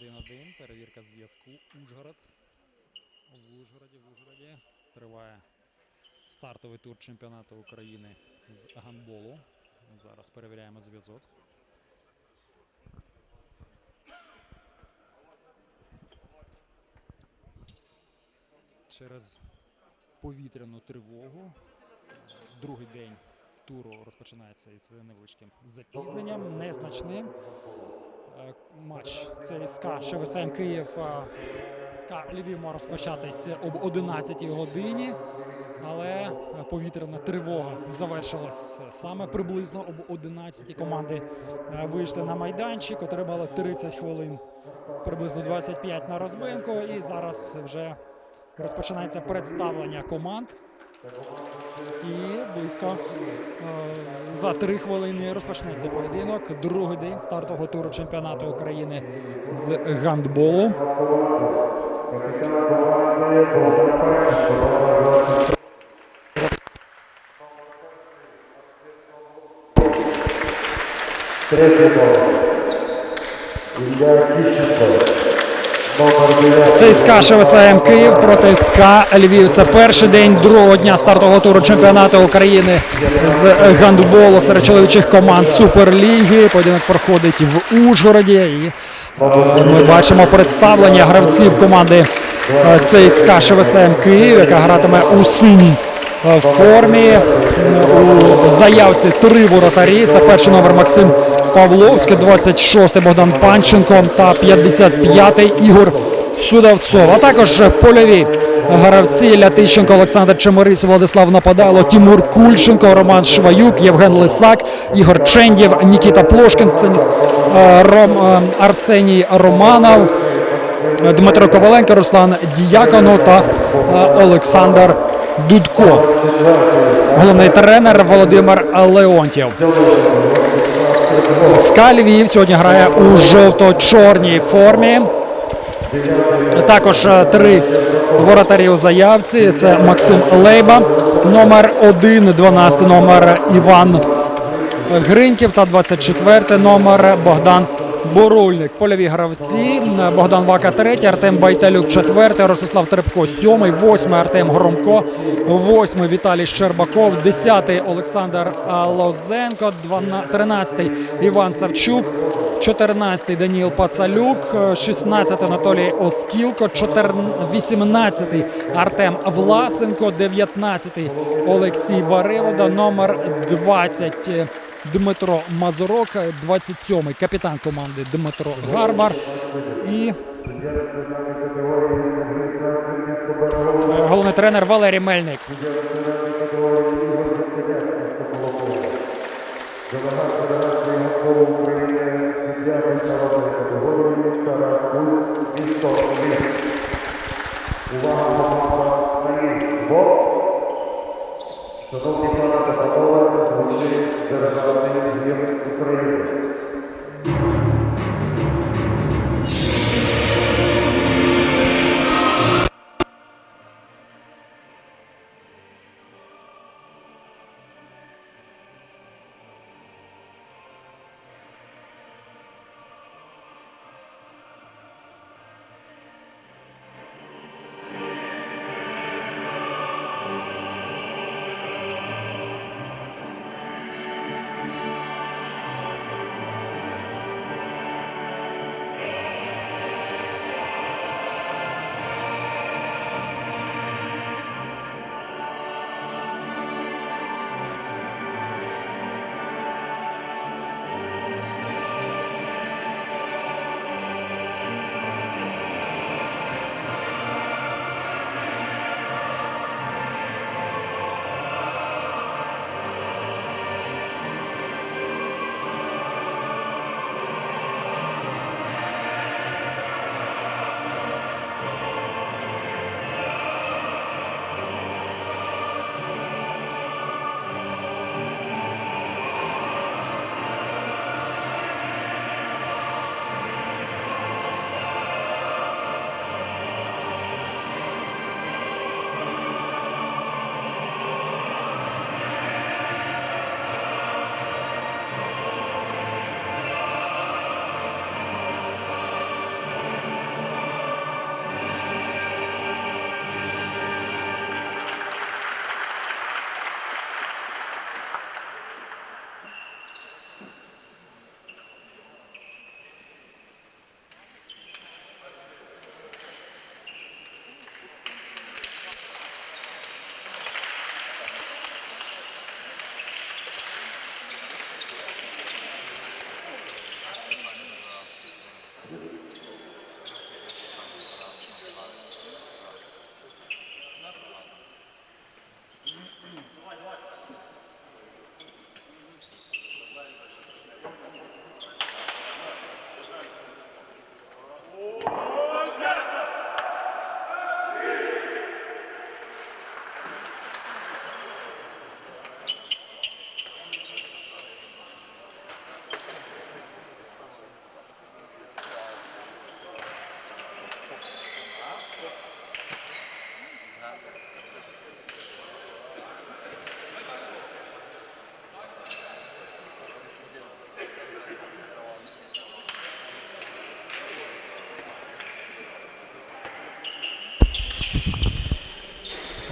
1-1. Перевірка зв'язку. Ужгород. В Ужгороді, в Ужгороді триває стартовий тур чемпіонату України з гандболу. Зараз перевіряємо зв'язок. Через повітряну тривогу другий день туру розпочинається із невеличким запізненням, незначним. Матч ЦСКА ШВСМ Київ СКА Львів мав розпочатись об 11 годині, але повітряна тривога завершилась саме приблизно об 11 команди е, вийшли на майданчик, отримали 30 хвилин, приблизно 25 на розминку. І зараз вже розпочинається представлення команд. І близько е, за три хвилини розпочнеться поєдинок. Другий день стартового туру чемпіонату України з гандболу. Третій гол. Ілля Тищенко. Номер 9. Це СКА ШВСМ Київ проти СКА Львів. Це перший день другого дня стартового туру чемпіонату України з гандболу серед чоловічих команд Суперліги. Поєдинок проходить в Ужгороді. І ми бачимо представлення гравців команди е, ЦСКА ШВСМ Київ, яка гратиме у синій е, формі. У заявці три воротарі. Це перший номер Максим Павловський, 26-й Богдан Панченко та 55-й Ігор Судавцов. А також польові гравці Лятищенко, Олександр Чеморис, Владислав Нападало, Тимур Кульченко, Роман Шваюк, Євген Лисак, Ігор Чендєв, Нікіта Плошкін, е, Ром, е, Арсеній Романов. Дмитро Коваленко, Руслан Діякону та е, Олександр Дудко. Головний тренер Володимир Леонтьєв. СКА Львів сьогодні грає у жовто-чорній формі. Також е, три воротарі у заявці. Це Максим Лейба, номер 1, 12 номер Іван Гриньків та 24 номер Богдан Бурульник. Польові гравці Богдан Вака 3, Артем Байталюк 4, Ростислав Трепко 7, 8 Артем Громко, 8 Віталій Щербаков, 10 Олександр Лозенко, 12, 13 Іван Савчук, 14 Даніл Пацалюк, 16 Анатолій Оскілко, 14, 18 Артем Власенко, 19 Олексій Варивода, номер 20 Дмитро Мазурок, 27-й капітан команди Дмитро Гарбар і головний тренер Валерій Мельник. Делегат Yo les hago la bendición.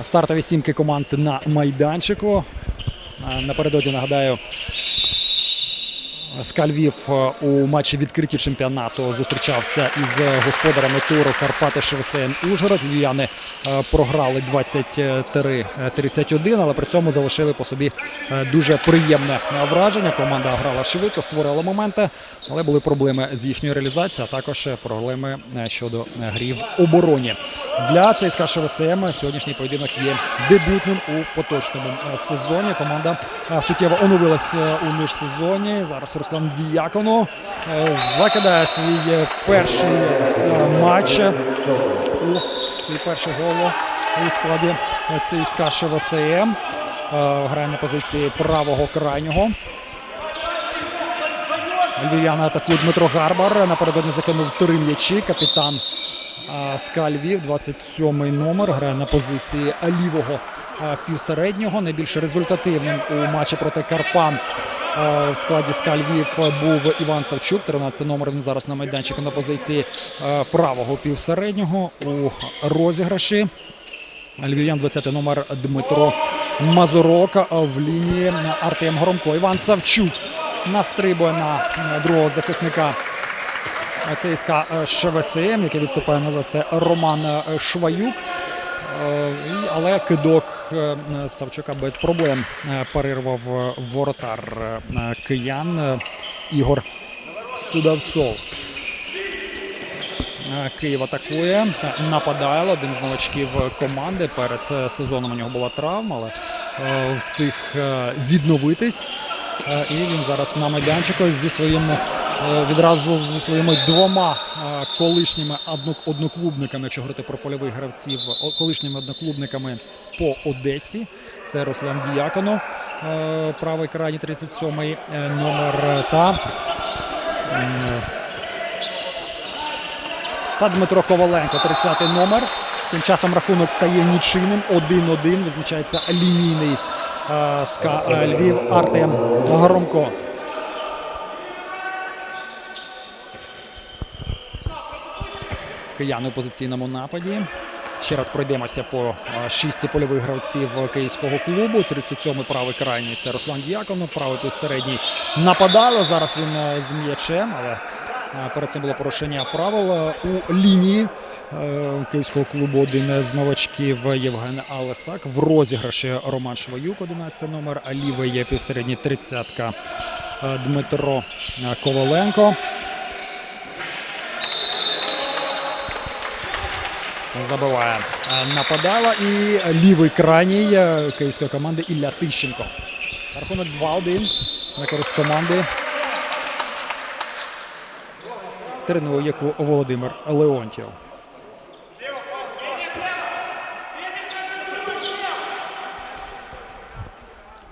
Стартові сімки команд на майданчику. Напередодні нагадаю, Скаль Львів е, у матчі відкритті чемпіонату зустрічався із господарями туру Карпати ШВСН Ужгород. Львів'яни е, програли 23-31, але при цьому залишили по собі е, дуже приємне враження. Команда грала швидко, створила моменти, але були проблеми з їхньою реалізацією, а також проблеми щодо грі в обороні. Для ЦСКА ШВСМ сьогоднішній поєдинок є дебютним у поточному сезоні. Команда суттєво оновилася у міжсезоні. Зараз Руслан Діяконо е, закидає свій е, перший е, матч свій перший гол у складі ЦСКА ШВСМ. Грає на позиції правого крайнього. Львів'яни атакують Дмитро Гарбар. Напередодні закинув три м'ячі. Капітан СКА Львів, 27-й номер, грає на позиції лівого півсереднього. Найбільш результативним у матчі проти Карпан в складі СКА Львів був Іван Савчук, 13-й номер. Він зараз на майданчику на позиції правого півсереднього у розіграші. Львів'ян 20 номер Дмитро Мазурок в лінії Артем Громко. Іван Савчук настрибує на е, другого захисника ЦСКА ШВСМ, який відступає назад. Це Роман е, Шваюк. Е, Але кидок е, Савчука без проблем е, парирував е, воротар киян Ігор Судавцов. Київ атакує, нападає один з новачків команди. Перед сезоном у нього була травма, але встиг відновитись. І він зараз на майданчику зі своїм відразу зі своїми двома е, колишніми одноклубниками, якщо говорити про польових гравців, колишніми одноклубниками по Одесі. Це Руслан Діяконо, е, правий крайній 37-й е, номер е, та е, та Дмитро Коваленко, 30-й номер. Тим часом рахунок стає нічийним. 1-1. Визначається лінійний е, е, Львів Артем Громко. Кияни у позиційному нападі. Ще раз пройдемося по е, шістці польових гравців київського клубу. 37-й правий крайній це Руслан Діяконов, правий тут середній нападало. Зараз він е, з м'ячем, але е, перед цим було порушення правил у лінії київського клубу. Один з новачків Євген Алесак. В розіграші Роман Шваюк, 11 номер, а лівий півсередній 30-ка е, Дмитро Коваленко. Забиває е, нападала і лівий крайній е, київської команди Ілля Тищенко. Рахунок 2-1 на користь команди. Тренує яку Володимир Леонтьєв.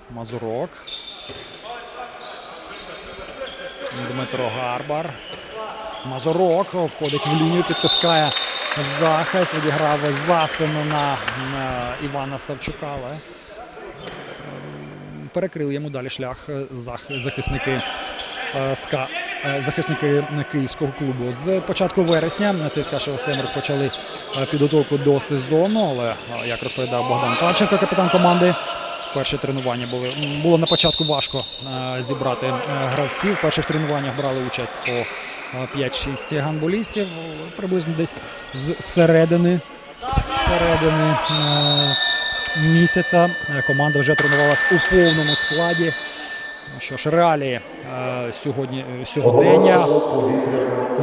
Мазурок. Дмитро Гарбар. Мазурок входить в лінію, підтискає захист, відіграв за спину на, на Івана Савчука, але ем, перекрили йому далі шлях е, зах- захисники е, СКА. е, Захисники київського клубу з початку вересня на ЦСКА ШВСМ розпочали підготовку до сезону. Але як розповідав Богдан Панченко, капітан команди, перші тренування були було на початку важко зібрати гравців. В перших тренуваннях брали участь по 5-6 гандболістів. Приблизно десь з середини, середини е, місяця команда вже тренувалась у повному складі. Ну Що ж, реалії е, сьогодні е, сьогодення.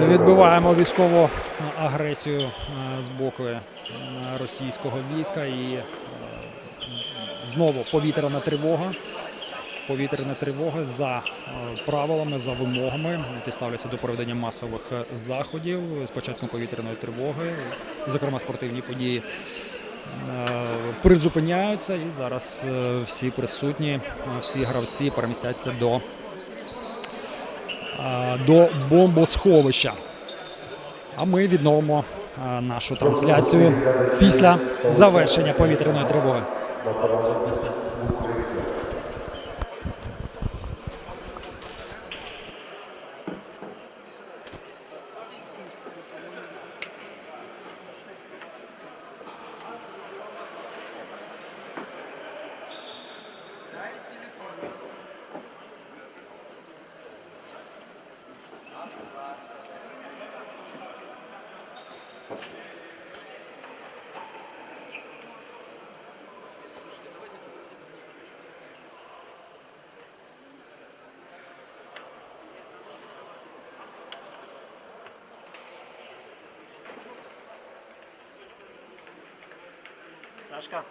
Відбиваємо військову агресію з боку російського війська і знову повітряна тривога. Повітряна тривога за е, правилами, за вимогами, які ставляться до проведення масових заходів з початком повітряної тривоги, зокрема спортивні події. е, Призупиняються і зараз е, всі присутні, всі гравці перемістяться до, до бомбосховища. А ми відновимо нашу трансляцію після завершення повітряної тривоги. Сашка.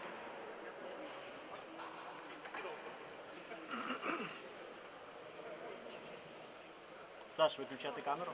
Саш, виключати камеру?